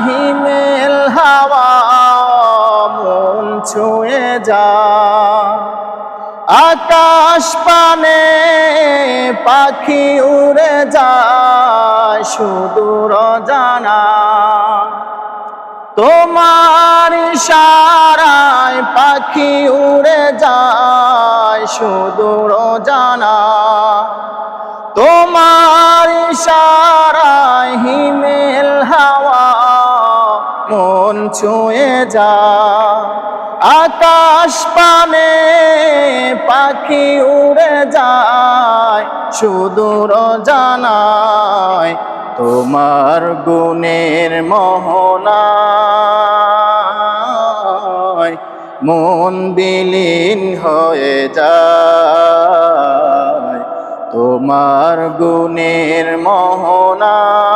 ইশারাহি mail হাওয়া মন ছুঁয়ে যা। আকাশ পানে পাখি উড়ে যায় সুদূর জানা তোমার ইশারায় পাখি উড়ে যায় সুদূর জানা তোমার ইশারায় হিমেল হাওয়া মন ছুঁয়ে যা। আকাশ পানে পাখি উড়ে যায় সুদূর জানায় তোমার গুণের মোহনায় মন বিলীন হয়ে যায়, তোমার গুণের মোহনায়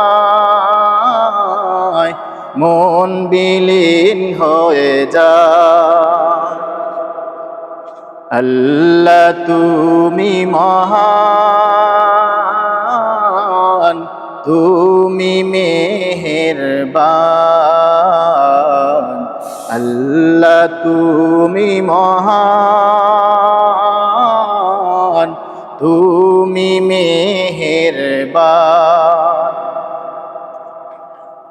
মন বিলীন হয়ে যায় আল্লাহ তুমি মহান তুমি মেহেরবান। আল্লাহ তুমি মহান তুমি মেহেরবান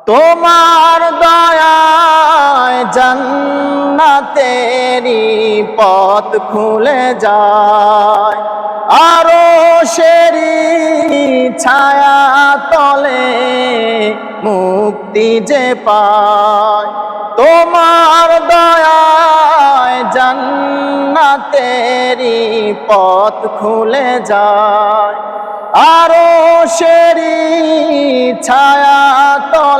তোমার দয়ায় জান্নাতেরি পথ খুলে যায়। আরও সেরি ছায়া তলে মুক্তি যে পায়। তোমার দয়ায় জান্নাতেরি পথ খুলে যায়। আরও সেরি ছায়া তলে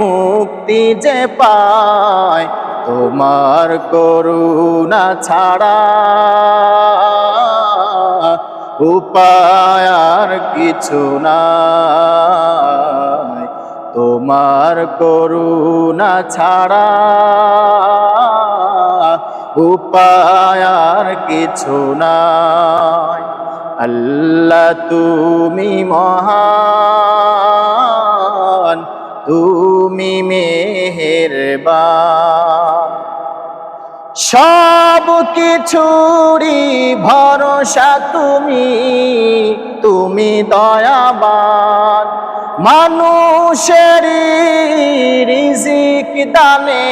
মুক্তি যে পায়, তোমার করুণা ছাড়া উপায় আর কিছু নাই। তোমার করুণা ছাড়া উপায় আর কিছু নাই। আল্লাহ তুমি মহান, তুমি মেহেরবান। সব কিছুরই ভরসা তুমি তুমি দয়াবান। মানুষেরই রিজিক দানে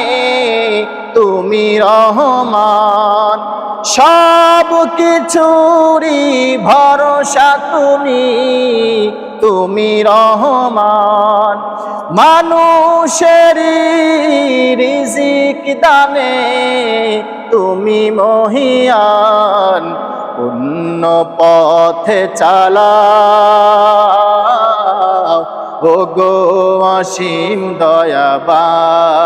তুমি রহমান। সব কিছুরই ভরসা তুমি তুমি রহমান। মানুষেরই দানে তুমি মহিয়ান, অন্য পথে চালা ও গো অসীম দয়াবান,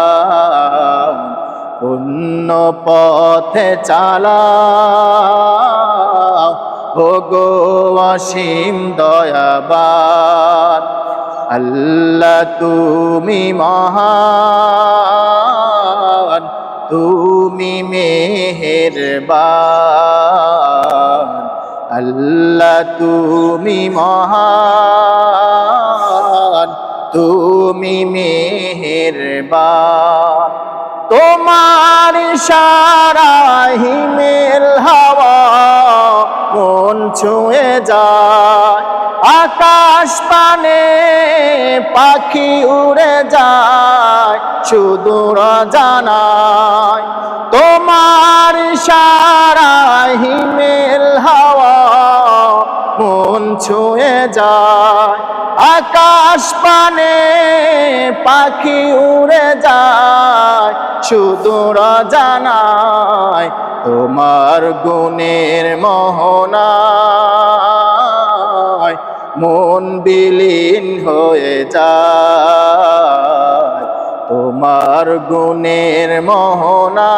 অন্য পথে চালা ও গো অসীম দয়াবান। আল্লাহ তুমি মহান, তুমি মেহেরবান। আল্লাহ তুমি মহান, তুমি মেহেরবান। তোমার সারা হিমেল হাওয়া মন ছুঁয়ে যায়, আকাশ পানে পাখি উড়ে যায় সুদূর জানায় তোমার সারা হিমেল হাওয়া মন ছুঁয়ে যায়। আকাশ পানে পাখি উড়ে যায় সুদূর জানায় তোমার গুণের মোহনায় মন বিলীন হয়ে যায়। তোমার গুণের মোহনায়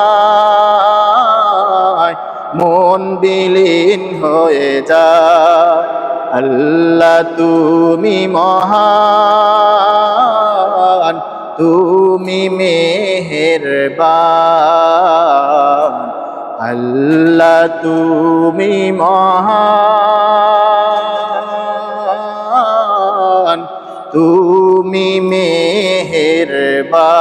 মন বিলীন হয়ে যায়। আল্লাহ তুমি মহান, তুমি মেহেরবান। আল্লাহ তুমি মহান। va.